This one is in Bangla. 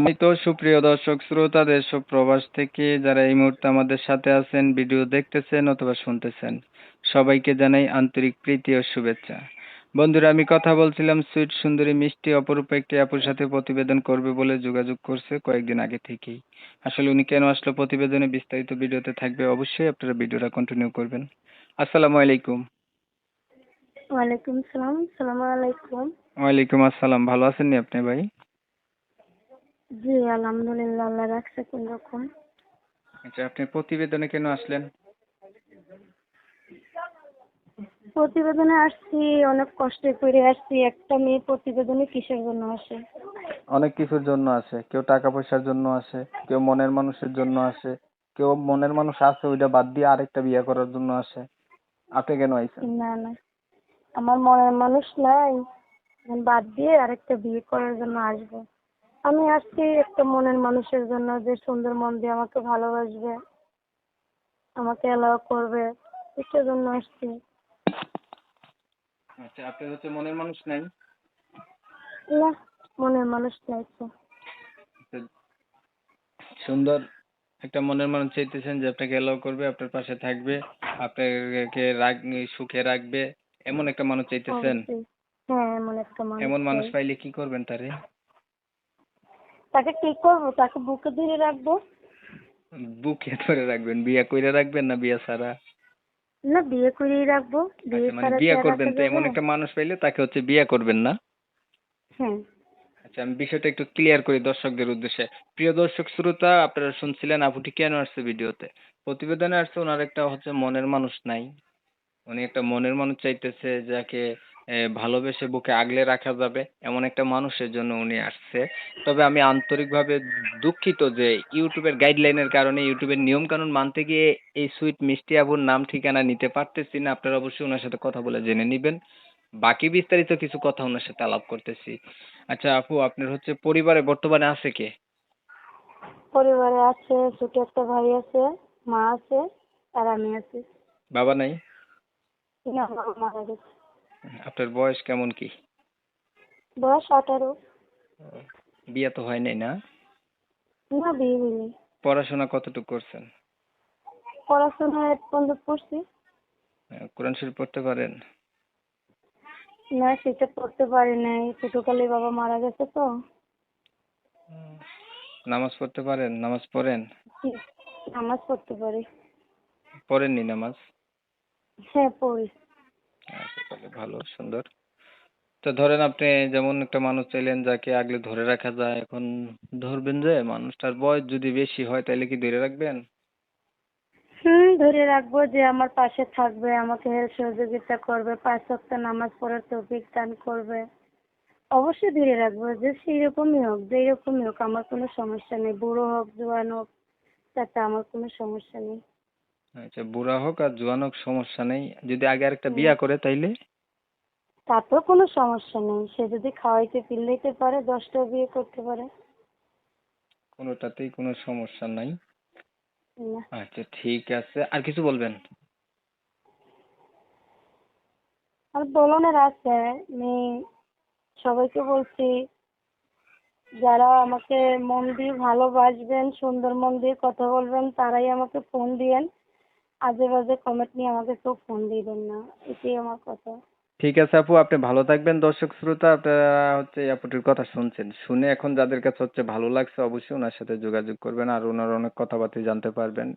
আমি তো সুপ্রিয় দর্শক শ্রোতা দেশ ও প্রবাস থেকে যারা এই মুহূর্তে আমাদের সাথে আছেন ভিডিও দেখতেছেন অথবা শুনতেছেন সবাইকে জানাই আন্তরিক প্রীতি ও শুভেচ্ছা। বন্ধুরা আমি কথা বলছিলাম সুইট সুন্দরী মিষ্টি অপরূপ একটি আপুর সাথে প্রতিবেদন করবে বলে যোগাযোগ করছে কয়েকদিন আগে থেকেই। আসলে উনি কেন আসলো প্রতিবেদনে বিস্তারিত ভিডিওতে থাকবে অবশ্যই আপনারা ভিডিওটা কন্টিনিউ করবেন। আসসালামু আলাইকুম। ওয়ালাইকুম সালাম সালাম আলাইকুম। ওয়ালাইকুম আসসালাম ভালো আছেন নি আপনি ভাই? জি আলহামদুলিল্লাহ আল্লাহ রাখছে কোন রকম? আচ্ছা আপনি প্রতিবেদনে কেন আসলেন? প্রতিবেদনে আসছি অনেক কষ্টে করে আসছি একটা মেয়ে প্রতিবেদনে কিসের জন্য আসে? অনেক কিছুর জন্য আসে কেউ টাকা পয়সার জন্য আসে কেউ মনের মানুষের জন্য আসে কেউ মনের মানুষ আছে ওইটা বাদ দিয়ে আরেকটা বিয়ে করার জন্য আসে। আপনি কেন আইছেন? না না আমার মনের মানুষ নাই বাদ দিয়ে আরেকটা বিয়ে করার জন্য আসব। আমি আসছি একটা মনের মানুষের জন্য যে সুন্দর মন দিয়ে আমাকে ভালোবাসবে আমাকে অ্যালাউ করবে এটার জন্য আসছি। আচ্ছা আপনার হচ্ছে মনের মানুষ নাই? না মনের মানুষ নাই তো। তো সুন্দর একটা মনের মানুষ চাইতেছেন যে আপনাকে এলাও করবে আপনার পাশে থাকবে আপনাকে রাখ সুখে রাখবে এমন একটা মানুষ চাইতেছেন। হ্যাঁ এমন একটা মানুষ এমন মানুষ পাইলে কি করবেন তারে? তাকে কি করব তাকে বুকে ধরে রাখব। বুকে ধরে রাখবেন বিয়ে কইরে রাখবেন না বিয়ে ছাড়া? না বিয়ে করেই রাখব। বিয়ে আচ্ছা মানে ছাড়া বিয়ে করবেন তো এমন একটা মানুষ পাইলে তাকে হচ্ছে বিয়ে করবেন না? হ্যাঁ। আচ্ছা আমি বিষয়টা একটু ক্লিয়ার করি দর্শকদের উদ্দেশ্যে। প্রিয় দর্শক শ্রোতা আপনারা শুনছিলেন আপুটি কেন আসছে ভিডিওতে? প্রতিবেদনে আসছে ওনার একটা হচ্ছে মনের মানুষ নাই। উনি একটা মনের মানুষ চাইতেছে যাকে ভালোবেসে বুকে আগলে রাখা যাবে এমন একটা মানুষের জন্য উনি আসছে। তবে আমি আন্তরিকভাবে দুঃখিত যে ইউটিউবের গাইডলাইনের কারণে ইউটিউবের নিয়ম কানুন মানতে গিয়ে এই সুইট মিষ্টি আবুর নাম ঠিকানা নিতে পারতেছি না। আপনারা অবশ্যই ওনার সাথে কথা বলে জেনে নেবেন। বাকি বিস্তারিত কিছু কথা ওনার সাথে আলাপ করতেছি। আচ্ছা আপু আপনার হচ্ছে পরিবারে বর্তমানে আছে কে? পরিবারে আছে ছোট একটা ভাই আছে মা আছে আর আমি আছি। বাবা নাই? না মারা গেছে। আপনার বয়স কেমন কি? বয়স আঠারো। বিয়ে তো হয় নাই না? না বিয়ে হয়নি। পড়াশোনা কতটুকু করছেন? পড়াশোনা এক পর্যন্ত আহ, কোরআন শরীফ পড়তে পারেন? না সেটা পড়তে পারি নাই। ছোটকালে বাবা মারা গেছে তো। নামাজ পড়তে পারেন? নামাজ পড়েন? নামাজ পড়তে পারি। পড়েননি নামাজ? হ্যাঁ পড়ি। আচ্ছা। ভালো সুন্দর। তো ধরেন আপনি যেমন একটা মানুষ চাইলেন যাকে আগলে ধরে রাখা যায় এখন ধরবেন যে মানুষটার বয়স যদি বেশি হয় তাহলে কি ধরে রাখবেন? হুম ধরে রাখব যে আমার পাশে থাকবে আমাকে হেল্প সহযোগিতা করবে পাঁচ সপ্তাহ নামাজ পড়ার তৌফিক দান করবে। অবশ্যই ধরে রাখব যে সেরকমই হোক যেই রকমই হোক আমার কোনো সমস্যা নেই। বুড়ো হোক জোয়ান হোক তাতে আমার কোনো সমস্যা নেই। আচ্ছা বুড়া হোক আর জোয়ান হোক সমস্যা নেই। যদি আগে আরেকটা বিয়া করে তাইলে? তাতেও কোনো সমস্যা নেই। সে যদি খাওয়াইতে পিল্লাইতে পারে দশটা বিয়ে করতে পারে। কোনোটাতেই কোনো সমস্যা নাই। না। আচ্ছা ঠিক আছে। আর কিছু বলবেন? আর বলনের আছে আমি সবাইকে বলছি যারা আমাকে মন দিয়ে ভালোবাসবেন সুন্দর মন দিয়ে কথা বলবেন তারাই আমাকে ফোন দিয়েন। আজে বাজে কমেন্ট নিয়ে আমাকে কেউ ফোন দিবেন না। এটাই আমার কথা। ঠিক আছে আপু, আপনি ভালো থাকবেন দর্শক শ্রোতা। আপনারা হচ্ছে এই আপুটির কথা শুনছেন। শুনে এখন যাদের কাছে হচ্ছে ভালো লাগছে, অবশ্যই ওনার সাথে যোগাযোগ করবেন আর ওনার অনেক কথাবার্তা জানতে পারবেন।